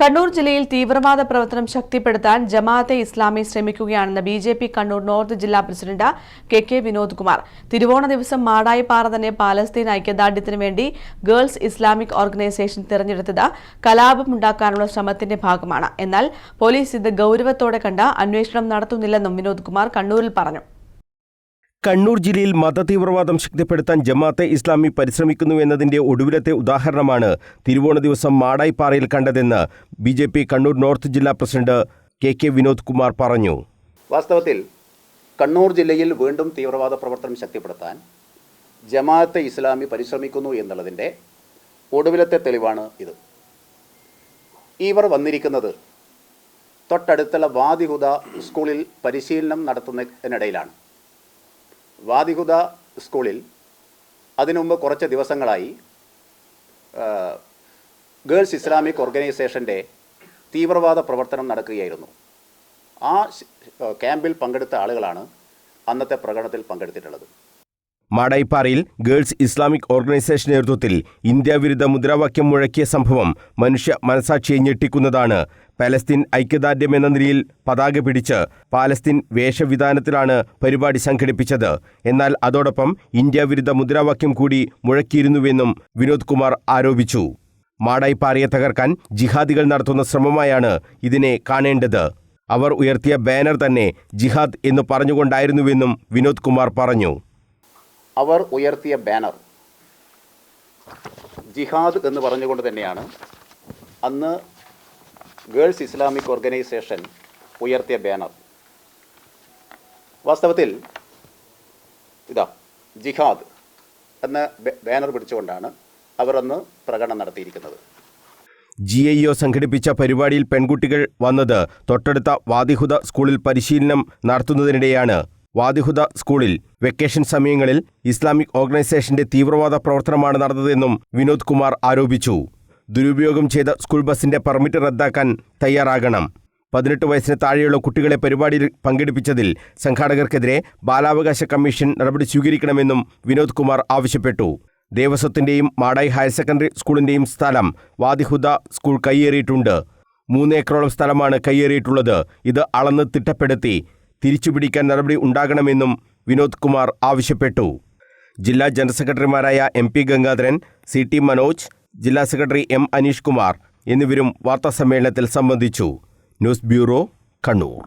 കണ്ണൂർ ജില്ലയിൽ തീവ്രവാദ പ്രവർത്തനം ശക്തിപ്പെടുത്താൻ ജമാഅത്തെ ഇസ്ലാമി ശ്രമിക്കുകയാണെന്ന് B J P Kannur north ജില്ലാ president K K Vinod Kumar. തിരുവോണ ദിവസം മാടായിപ്പാറ തന്നെ പാലസ്തീൻ ഐക്യദാർഢ്യത്തിനു വേണ്ടി ഗേൾസ് ഇസ്ലാമിക് ഓർഗനൈസേഷൻ തിരഞ്ഞെടുത്തത് കലാപമുണ്ടാക്കാനുള്ള ശ്രമത്തിന്റെ ഭാഗമാണ്. എന്നാൽ പോലീസ് ഇത് ഗൌരവത്തോടെ കണ്ട് അന്വേഷണം നടത്തുന്നില്ലെന്നും വിനോദ് കുമാർ കണ്ണൂരിൽ പറഞ്ഞു. കണ്ണൂർ ജില്ലയിൽ മതതീവ്രവാദം ശക്തിപ്പെടുത്താൻ ജമാഅത്തെ ഇസ്ലാമി പരിശ്രമിക്കുന്നു എന്നതിന്റെ ഒടുവിലത്തെ ഉദാഹരണമാണ് തിരുവോണ ദിവസം മാടായിപ്പാറയിൽ കണ്ടതെന്ന് B J P Kannur north ജില്ലാ president K K Vinod Kumar പറഞ്ഞു. വാസ്തവത്തിൽ കണ്ണൂർ ജില്ലയിൽ വീണ്ടും തീവ്രവാദ പ്രവർത്തനം ശക്തിപ്പെടുത്താൻ ജമാഅത്തെ ഇസ്ലാമി പരിശ്രമിക്കുന്നു എന്നുള്ളതിന്റെ ഒടുവിലത്തെ തെളിവാണ് ഇത്. ഇവർ വന്നിരിക്കുന്നത് തൊട്ടടുത്തുള്ള വാദിഹുദ സ്കൂളിൽ പരിശീലനം നടത്തുന്നതിനിടയിലാണ് വാദിഹുദ സ്കൂളിൽ അതിനുമുമ്പ് കുറച്ച് ദിവസങ്ങളായി ഗേൾസ് ഇസ്ലാമിക് ഓർഗനൈസേഷന്റെ തീവ്രവാദ പ്രവർത്തനം നടക്കുകയായിരുന്നു. ആ ക്യാമ്പിൽ പങ്കെടുത്ത ആളുകളാണ് അന്നത്തെ പ്രകടനത്തിൽ പങ്കെടുത്തിട്ടുള്ളത്. മാടായിപ്പാറയിൽ ഗേൾസ് ഇസ്ലാമിക് ഓർഗനൈസേഷൻ നേതൃത്വത്തിൽ ഇന്ത്യാവിരുദ്ധ മുദ്രാവാക്യം മുഴക്കിയ സംഭവം മനുഷ്യ മനസാക്ഷിയെ ഞെട്ടിക്കുന്നതാണ്. പലസ്തീൻ ഐക്യദാർഢ്യം എന്ന നിലയിൽ പതാക പിടിച്ച് പാലസ്തീൻ വേഷവിധാനത്തിലാണ് പരിപാടി സംഘടിപ്പിച്ചത്. എന്നാൽ അതോടൊപ്പം ഇന്ത്യ വിരുദ്ധ മുദ്രാവാക്യം കൂടി മുഴക്കിയിരുന്നുവെന്നും വിനോദ് കുമാർ ആരോപിച്ചു. മാടായിപ്പാറയെ തകർക്കാൻ ജിഹാദികൾ നടത്തുന്ന ശ്രമമായാണ് ഇതിനെ കാണേണ്ടത്. അവർ ഉയർത്തിയ ബാനർ തന്നെ ജിഹാദ് എന്ന് പറഞ്ഞുകൊണ്ടായിരുന്നുവെന്നും വിനോദ് കുമാർ പറഞ്ഞു. അവർ ഉയർത്തിയ ബാനർ. ജിഹാദ് എന്ന് പറഞ്ഞുകൊണ്ട് തന്നെയാണ് അന്ന് ഗേൾസ് ഇസ്ലാമിക് ഓർഗനൈസേഷൻ ഉയർത്തിയ ബാനർ. വാസ്തവത്തിൽ ഇതാ ജിഹാദ് എന്ന ബാനർ പിടിച്ചുകൊണ്ടാണ് അവർ അന്ന് പ്രകടനം നടത്തിയിരിക്കുന്നത്. ജി ഐ ഒ സംഘടിപ്പിച്ച പരിപാടിയിൽ പെൺകുട്ടികൾ വന്നത് തൊട്ടടുത്ത വാദിഹുദ സ്കൂളിൽ പരിശീലനം നടത്തുന്നതിനിടെയാണ്. വാദിഹുദ സ്കൂളിൽ വെക്കേഷൻ സമയങ്ങളിൽ ഇസ്ലാമിക് ഓർഗനൈസേഷന്റെ തീവ്രവാദ പ്രവർത്തനമാണ് നടന്നതെന്നും വിനോദ് കുമാർ ആരോപിച്ചു. ദുരുപയോഗം ചെയ്ത സ്കൂൾ ബസിന്റെ പെർമിറ്റ് റദ്ദാക്കാൻ തയ്യാറാകണം. പതിനെട്ട് വയസ്സിന് താഴെയുള്ള കുട്ടികളെ പരിപാടിയിൽ പങ്കെടുപ്പിച്ചതിൽ സംഘാടകർക്കെതിരെ ബാലാവകാശ കമ്മീഷൻ നടപടി സ്വീകരിക്കണമെന്നും വിനോദ് കുമാർ ആവശ്യപ്പെട്ടു. ദേവസ്വത്തിന്റെയും മാടായി ഹയർ സെക്കൻഡറി സ്കൂളിന്റെയും സ്ഥലം വാദിഹുദ സ്കൂൾ കൈയേറിയിട്ടുണ്ട് മൂന്ന് ഏക്കറോളം സ്ഥലമാണ് കൈയേറിയിട്ടുള്ളത് ഇത് അളന്ന് തിട്ടപ്പെടുത്തി തിരിച്ചുപിടിക്കാൻ നടപടി ഉണ്ടാകണമെന്നും വിനോദ് കുമാർ ആവശ്യപ്പെട്ടു. ജില്ലാ ജനറൽ സെക്രട്ടറിമാരായ M P Gangadharan C T Manoj ജില്ലാ സെക്രട്ടറി എം അനീഷ് കുമാർ എന്നിവരും വാർത്താസമ്മേളനത്തിൽ സംബന്ധിച്ചു. News bureau Kannur.